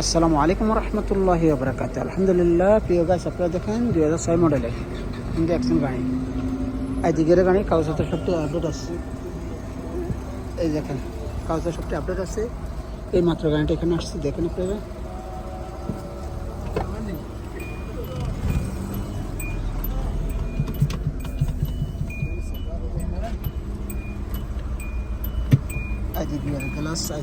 আসসালামু আলাইকুম রহমতুল্লাহি বরকাত আলহামদুলিল্লাহ প্রিয় গাছ আপনারা দেখেন দুই হাজার ছয় মডেলের কিন্তু অ্যাকশন গাড়ি এই দিকের গাড়ি কাগজপত্র সবটি আপডেট আছে এই দেখেন কাগজপত্র সবটি আপডেট আছে এই মাত্র গাড়িটা এখানে আসছে দেখেন আপনারা এই দিকে গ্লাস এই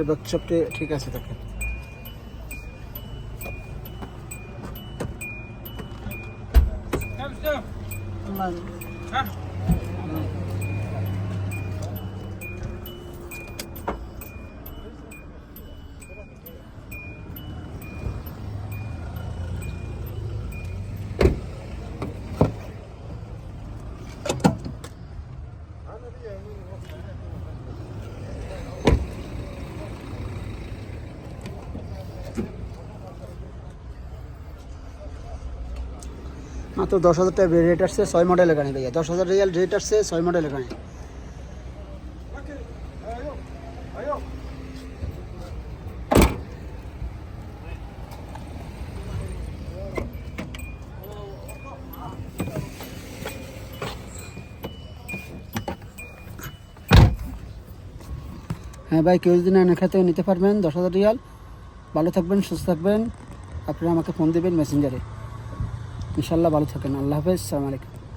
ব্যাগ সবটি ঠিক আছে দেখেন মাত্র দশ হাজার টাকা রেট আসছে, ছয় মডেলের গাড়ি ভাইয়া। দশ হাজার রিয়াল রেট আসছে, ছয় মডেলের গাড়ি। হ্যাঁ ভাই, কেউ যদি না খেতেও নিতে পারবেন, দশ হাজার রিয়াল ভালো থাকবেন, সুস্থ থাকবেন। আপনারা আমাকে ফোন দেবেন মেসেঞ্জারে ইনশাল্লাহ ভালো থাকেন। আল্লাহ হাফেজ সালাম আলাইকুম।